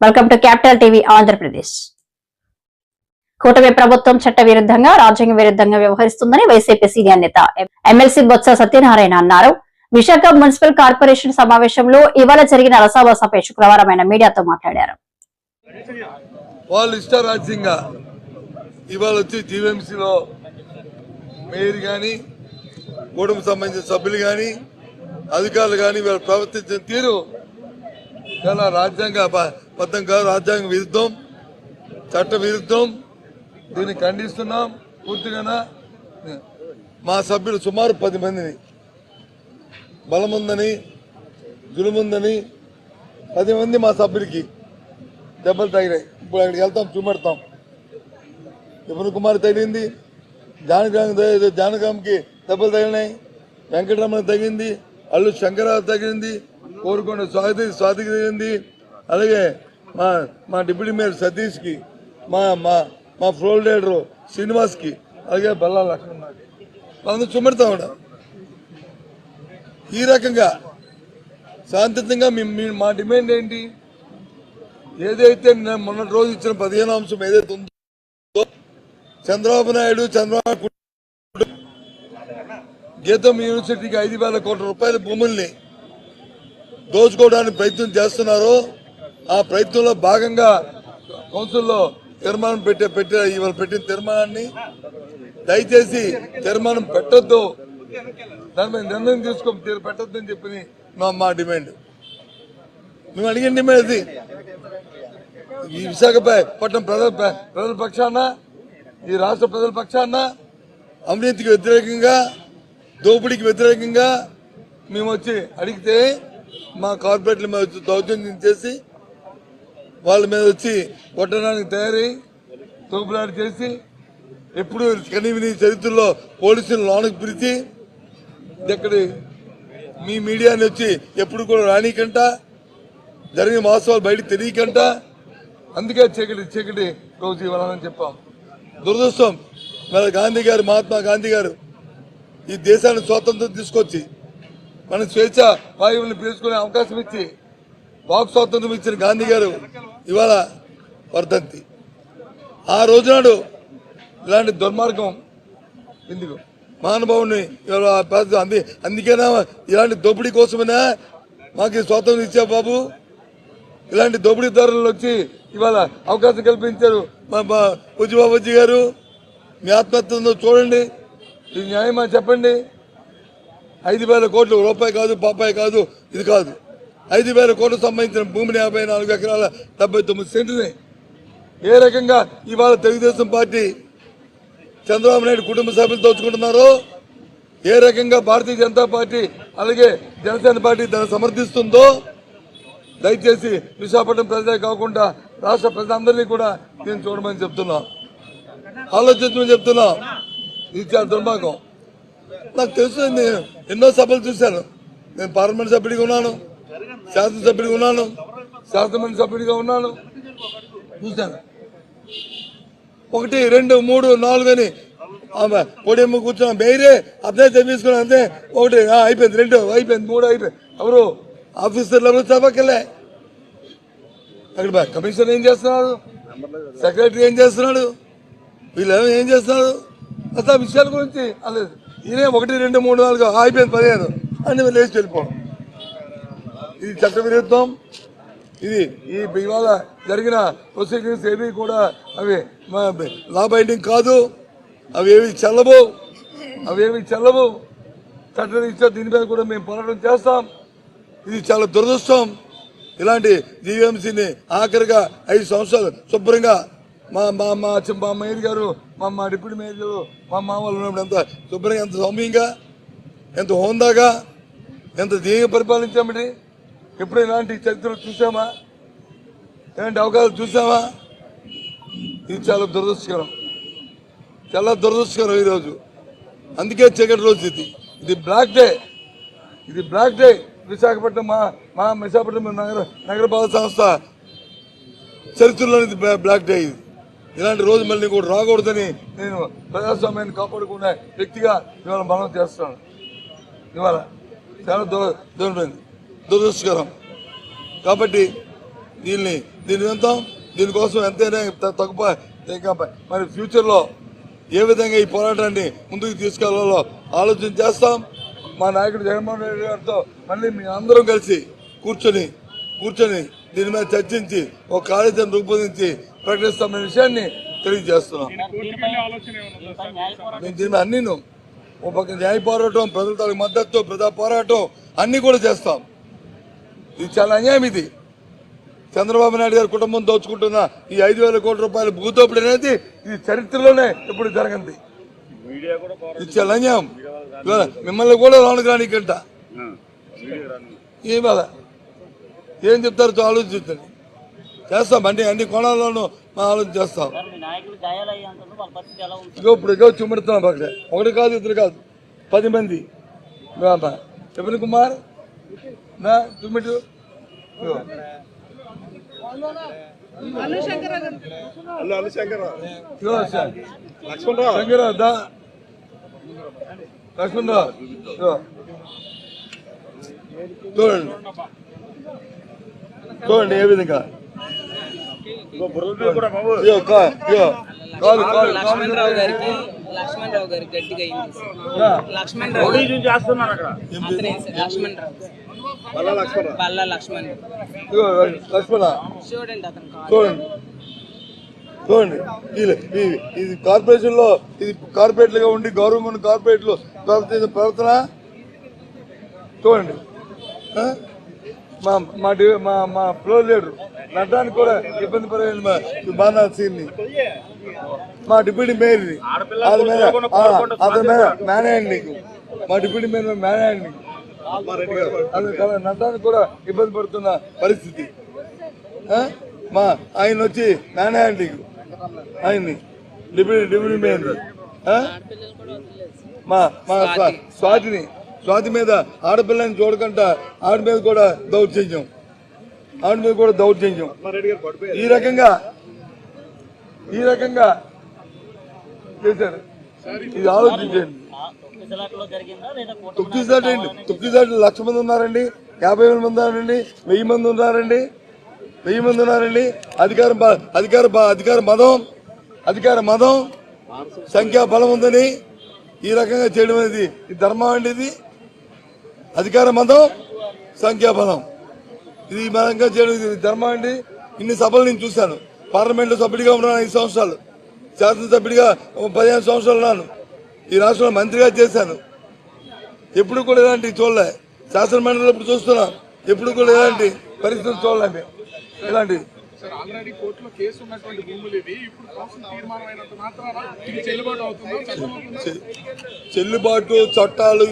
Welcome to capital TV Andhra Pradesh కూటమి ప్రభుత్వం చట్ట విరుద్ధంగా రాజ్యాంగ విరుద్ధంగా వ్యవహరిస్తుందని వైసీపీ సీనియర్ నేత ఎమ్మెల్సీ బొత్స సత్యనారాయణ అన్నారు. విశాఖ మున్సిపల్ కార్పొరేషన్ సమావేశంలో ఇవాళ జరిగిన రసాభాసపై శుక్రవారం ఆయన మీడియాతో మాట్లాడారు. వాళ్ళు ఇష్టారాజ్యంగా ఇవాళ వచ్చి జీవీఎంసీలో మేయర్ కానీ కూటమి సంబంధించిన సభ్యులు కానీ అధికారులు కానీ వీళ్ళు ప్రవర్తించిన తీరు చాలా రాజ్యాంగ బ- బద్ధం కాదు రాజ్యాంగ విరుద్ధం చట్ట విరుద్ధం. దీన్ని ఖండిస్తున్నాం. పూర్తిగా మా సభ్యులు సుమారు పది మందిని. బలముందని జులుముందని పది మంది మా సభ్యులకి దెబ్బలు తగినాయి ఇప్పుడు అక్కడికి వెళ్తాం చూపెడతాం. విపుల్ కుమార్ తగిలింది. జానకాం జానకాంకి దెబ్బలు తగిలినాయి. వెంకటరమణ తగింది అల్లు శంకరరావు తగిలింది. కోరుకున్న స్వాతి స్వాతికి తగిలింది అలాగే మా మా డిప్యూటీ మేయర్ సతీష్కి మా మా మా ఫ్లోర్ లీడరు శ్రీనివాస్కి అలాగే బల్లా లక్ష్మణ్కి. వాళ్ళని చూపెడతాం ఉన్నాం ఈ రకంగా శాంతియుతంగా మీ- మా డిమాండ్ ఏంటి? ఏదైతే నేను మొన్న రోజు ఇచ్చిన పదిహేను అంశం ఏదైతే ఉందో చంద్రబాబు నాయుడు చంద్రబాబు గీతం యూనివర్సిటీకి ఐదు వేల కోట్ల రూపాయల భూముల్ని దోచుకోవడానికి ప్రయత్నం చేస్తున్నారో ఆ ప్రయత్నంలో భాగంగా కౌన్సిల్లో తీర్మానం పెట్టే పెట్టే ఇవాళ పెట్టిన తీర్మానాన్ని దయచేసి తీర్మానం పెట్టొద్దు. దాని మీద నిర్ణయం తీసుకో పెట్టద్దు అని చెప్పి మా- మా డిమాండ్. నువ్వు అడిగిన డిమాండ్ అది ఈ విశాఖపట్నం ప్రజల ప్రజల పక్షాన ఈ రాష్ట్ర ప్రజల పక్షాన అవినీతికి వ్యతిరేకంగా దోపిడీకి వ్యతిరేకంగా మేము వచ్చి అడిగితే మా కార్పొరేట్ల మీద వచ్చి దౌర్జన్యం చేసి వాళ్ళ మీద వచ్చి కొట్టడానికి తయారై తోపులాడు చేసి ఎప్పుడు కనీవిని చరిత్రలో పోలీసులు లోనకు పిలిచి ఇక్కడి మీ మీడియాని వచ్చి ఎప్పుడు కూడా రానికంట జరిగిన మహోత్సవాలు బయటకు తెలియకంట. అందుకే చీకటి చీకటి రోజు ఇవ్వాలని చెప్పాం. దురదృష్టం మన గాంధీ గారు మహాత్మా గాంధీ గారు ఈ దేశాన్ని స్వాతంత్రం తీసుకొచ్చి మన స్వేచ్ఛ వాయువులను పీల్చుకునే అవకాశం ఇచ్చి వాక్ స్వాతంత్రం ఇచ్చిన గాంధీ గారు ఇవాళ వర్ధంతి. ఆ రోజునాడు ఇలాంటి దుర్మార్గం ఎందుకు? మహానుభావుని ఇవాళ అంది అందుకేనా ఇలాంటి దోపిడీ కోసమేనా మాకు స్వాతంత్రం ఇచ్చా బాబు? ఇలాంటి దోపిడీదారులు వచ్చి ఇవాళ అవకాశం కల్పించారు మా మా గారు. మీ ఆత్మహత్య ఉందో చూడండి. ఇది న్యాయమా చెప్పండి? ఐదు వేల కోట్లు రూపాయి కాదు పాపాయి కాదు ఇది కాదు. ఐదు వేల కోట్లకు సంబంధించిన భూమిని యాభై నాలుగు ఎకరాల డెబ్బై తొమ్మిది సెంటుని. ఏ రకంగా ఇవాళ తెలుగుదేశం పార్టీ చంద్రబాబు నాయుడు కుటుంబ సభ్యులు దోచుకుంటున్నారో ఏ రకంగా భారతీయ జనతా పార్టీ అలాగే జనసేన పార్టీ దాన్ని సమర్థిస్తుందో దయచేసి విశాఖపట్నం ప్రజలే కాకుండా రాష్ట్ర ప్రజలందరినీ కూడా నేను చూడమని చెప్తున్నా. ఆలోచించమని చెప్తున్నా. ఇది చాలా దుర్మార్గం. నాకు తెలుసు నేను ఎన్నో సభలు చూశాను. నేను పార్లమెంట్ సభ్యుడిగా ఉన్నాను శాసనసభ్యుడిగా ఉన్నాను శాసనమండలి సభ్యుడిగా ఉన్నాను చూశాను. ఒకటి రెండు మూడు నాలుగు అని. ఆమె కూర్చున్నా. కూర్చున్నాం బేరే అదే అంతే. ఒకటి ఆ, అయిపోయింది. రెండు అయిపోయింది. మూడు అయిపోయింది. ఎవరు? ఆఫీసర్లు ఎవరు? సభకెళ్ళే. అక్కడ బా- కమిషనర్ ఏం చేస్తున్నాడు? సెక్రటరీ ఏం చేస్తున్నాడు? వీళ్ళు ఏం చేస్తున్నారు? అసలు ఆ విషయాల గురించి అలేదు ఇదే ఒకటి రెండు మూడు నాలుగు ఆగిపోయింది అయిపోయింది పదిహేను అని లేచి వెళ్ళిపోవడం. ఇది చట్ట విరుద్ధం. ఇది ఈ ఇవాళ జరిగిన ప్రొసీడింగ్స్ ఏవి కూడా అవి లా బైండింగ్ కాదు. అవి ఏవి చెల్లవు. అవి ఏవి చెల్లవు చట్టరీత్యా దీని మీద కూడా మేము పోరాటం చేస్తాం. ఇది చాలా దురదృష్టం. ఇలాంటి జీవీఎంసీని ఆఖరిగా ఐదు సంవత్సరాలు శుభ్రంగా మా మా మా మా మేయర్ గారు మా మా డిప్యూటీ మేయర్ గారు మా మామూలు ఉన్నప్పుడు ఎంత శుభ్రంగా ఎంత సౌమ్యంగా ఎంత హోందాగా ఎంత ధీయంగా పరిపాలించామండి. ఎప్పుడు ఇలాంటి చరిత్రలు చూసామా? ఇలాంటి అవకాశాలు చూసామా? ఇది చాలా దురదృష్టకరం. చాలా దురదృష్టకరం ఈరోజు అందుకే చీకటి రోజు ఇది. ఇది బ్లాక్ డే. ఇది బ్లాక్ డే. విశాఖపట్నం మా మా విశాఖపట్నం నగర నగరపాలక సంస్థ చరిత్రలోని ఇది బ్లాక్ డే ఇది. ఇలాంటి రోజు మళ్ళీ కూడా రాకూడదని నేను ప్రజాస్వామ్యాన్ని కాపాడుకునే వ్యక్తిగా ఇవాళ మనం చేస్తాను ఇవాళ చాలా దూర దూరమైంది దురదృష్టకరం. కాబట్టి దీన్ని దీన్ని వింటాం దీనికోసం ఎంతైనా తక్కువ మరి ఫ్యూచర్లో ఏ విధంగా ఈ పోరాటాన్ని ముందుకు తీసుకెళ్ళాలో ఆలోచన చేస్తాం. మా నాయకుడు జగన్మోహన్ రెడ్డి గారితో మళ్ళీ మీ అందరం కలిసి కూర్చొని కూర్చొని దీని మీద చర్చించి ఒక కార్యాచరణ రూపొందించి ప్రకటిస్తామనే విషయాన్ని తెలియజేస్తున్నాం. మీద అన్ని ఒక పక్క న్యాయ పోరాటం ప్రజల తాలూకు మద్దతు ప్రజా పోరాటం అన్ని కూడా చేస్తాం. ఇది చాలా అన్యాయం ఇది. చంద్రబాబు నాయుడు గారి కుటుంబం దోచుకుంటున్న ఈ ఐదు వేల కోట్ల రూపాయల భూతోపిడి అనేది ఇది చరిత్రలోనే ఎప్పుడు జరగంది ఇది చాలా అన్యాయం. మిమ్మల్ని కూడా లోనికి రానికంట. ఏం ఏం చెప్తారు చూ ఆలోచించండి. చేస్తాం అన్ని అన్ని కోణాల్లోనూ మా ఆలోచన చేస్తాం. ఇగో ఇప్పుడు ఇగో చూపెడుతున్నాం అక్కడ ఒకటి కాదు ఇద్దరు కాదు. పది మంది. చెప్పిన కుమార్. నా చూపెట్టు. శంకర్రావు, దా. లక్ష్మణరావు. చూడండి. చూడండి ఏ విధంగా. గారికి గట్టిగా అయింది సార్. అతనే సార్ బల్ల లక్ష్మణ్. చూడండి అతను కాదు చూడండి. చూడండి. ఇది- కార్పొరేషన్లో ఇది కార్పొరేట్లుగా ఉండి గవర్నమెంట్ కార్పొరేట్లు ప్రవర్తించిన ప్రవర్తన? చూడండి? మా మా మా ఫ్లోర్ లీడర్. నడ్డానికి కూడా ఇబ్బంది పడిన మా బాణాల్ సింగ్ని మా డిప్యూటీ మేయర్ అతని మీద ఆ, అతని మీద మేనేయండి నీకు. మా డిప్యూటీ మేయర్ మీద మేనేయండి నీకు. కదా నడ్డానికి కూడా ఇబ్బంది పడుతున్న పరిస్థితి. ఆ? మా ఆయన వచ్చి మేనేయండి నీకు. ఆయన్ని. డిప్యూటీ డిప్యూటీ మేయర్ ఆ? మా మా స్వా- స్వాతిని. స్వాతి మీద ఆడపిల్లని చూడకుండా ఆవిడ మీద కూడా దౌర్జన్యం. ఆవిడ మీద కూడా దౌర్జన్యం. ఈ రకంగా ఈ రకంగా చేశారు. ఇది ఆలోచించండి తొక్కిసలాట్లో తొక్కిసాటి అండి లక్ష మంది ఉన్నారండి యాభై వేల మంది ఉన్నారండి వెయ్యి మంది ఉన్నారండి వెయ్యి మంది ఉన్నారండి. అధికారం అధికార బ- అధికార మదం అధికార మదం సంఖ్యా బలం ఉందని ఈ రకంగా చేయడం అనేది ఈ ధర్మం అండి ఇది. అధికార మదం సంఖ్యా బలం. ఇది ఈ విధంగా చేయడం ధర్మం అండి. ఇన్ని సభలు నేను చూశాను. పార్లమెంట్లో సభ్యుడిగా ఉన్నాను ఐదు సంవత్సరాలు. శాసనసభ్యుడిగా పదిహేను సంవత్సరాలు ఉన్నాను. ఈ రాష్ట్రంలో మంత్రిగా చేశాను. ఎప్పుడు కూడా ఇలాంటి చూడలే శాసన మండలిలో ఇప్పుడు చూస్తున్నాం. ఎప్పుడు కూడా ఇలాంటి పరిస్థితులు చూడలే మేము ఇలాంటి చెల్లుబాటు చట్టాలు